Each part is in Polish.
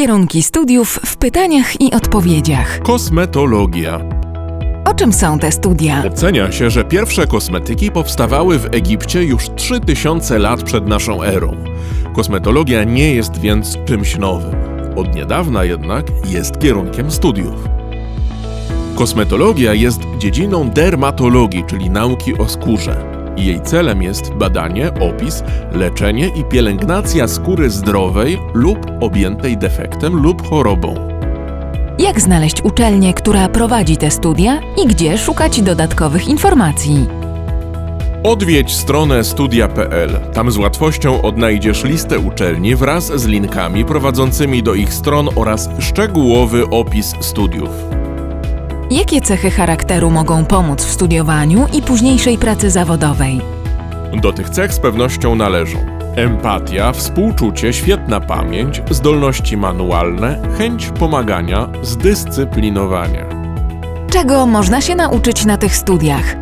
Kierunki studiów w pytaniach i odpowiedziach. Kosmetologia. O czym są te studia? Ocenia się, że pierwsze kosmetyki powstawały w Egipcie już 3000 lat przed naszą erą. Kosmetologia nie jest więc czymś nowym. Od niedawna jednak jest kierunkiem studiów. Kosmetologia jest dziedziną dermatologii, czyli nauki o skórze. Jej celem jest badanie, opis, leczenie i pielęgnacja skóry zdrowej lub objętej defektem lub chorobą. Jak znaleźć uczelnię, która prowadzi te studia i gdzie szukać dodatkowych informacji? Odwiedź stronę studia.pl. Tam z łatwością odnajdziesz listę uczelni wraz z linkami prowadzącymi do ich stron oraz szczegółowy opis studiów. Jakie cechy charakteru mogą pomóc w studiowaniu i późniejszej pracy zawodowej? Do tych cech z pewnością należą empatia, współczucie, świetna pamięć, zdolności manualne, chęć pomagania, zdyscyplinowanie. Czego można się nauczyć na tych studiach?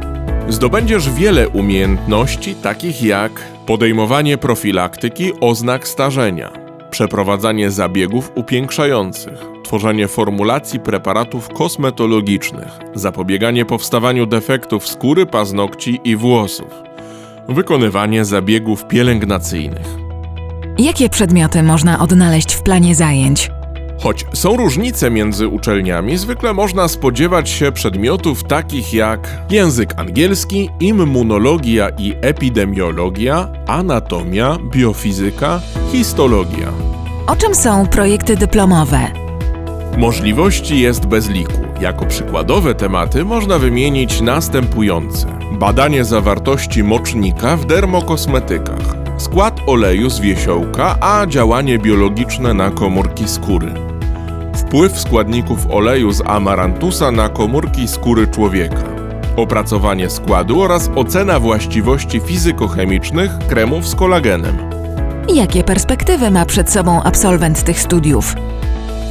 Zdobędziesz wiele umiejętności, takich jak podejmowanie profilaktyki oznak starzenia, przeprowadzanie zabiegów upiększających, tworzenie formulacji preparatów kosmetologicznych, zapobieganie powstawaniu defektów skóry, paznokci i włosów, wykonywanie zabiegów pielęgnacyjnych. Jakie przedmioty można odnaleźć w planie zajęć? Choć są różnice między uczelniami, zwykle można spodziewać się przedmiotów takich jak język angielski, immunologia i epidemiologia, anatomia, biofizyka, histologia. O czym są projekty dyplomowe? Możliwości jest bez liku. Jako przykładowe tematy można wymienić następujące: badanie zawartości mocznika w dermokosmetykach, skład oleju z wiesiołka, a działanie biologiczne na komórki skóry. Wpływ składników oleju z amarantusa na komórki skóry człowieka. Opracowanie składu oraz ocena właściwości fizykochemicznych kremów z kolagenem. Jakie perspektywy ma przed sobą absolwent tych studiów?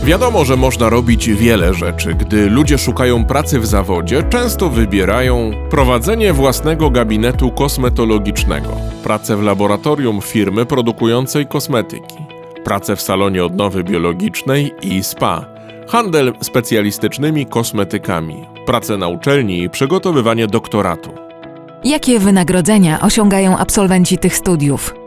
Wiadomo, że można robić wiele rzeczy. Gdy ludzie szukają pracy w zawodzie, często wybierają prowadzenie własnego gabinetu kosmetologicznego, pracę w laboratorium firmy produkującej kosmetyki, pracę w salonie odnowy biologicznej i spa, handel specjalistycznymi kosmetykami, pracę na uczelni i przygotowywanie doktoratu. Jakie wynagrodzenia osiągają absolwenci tych studiów?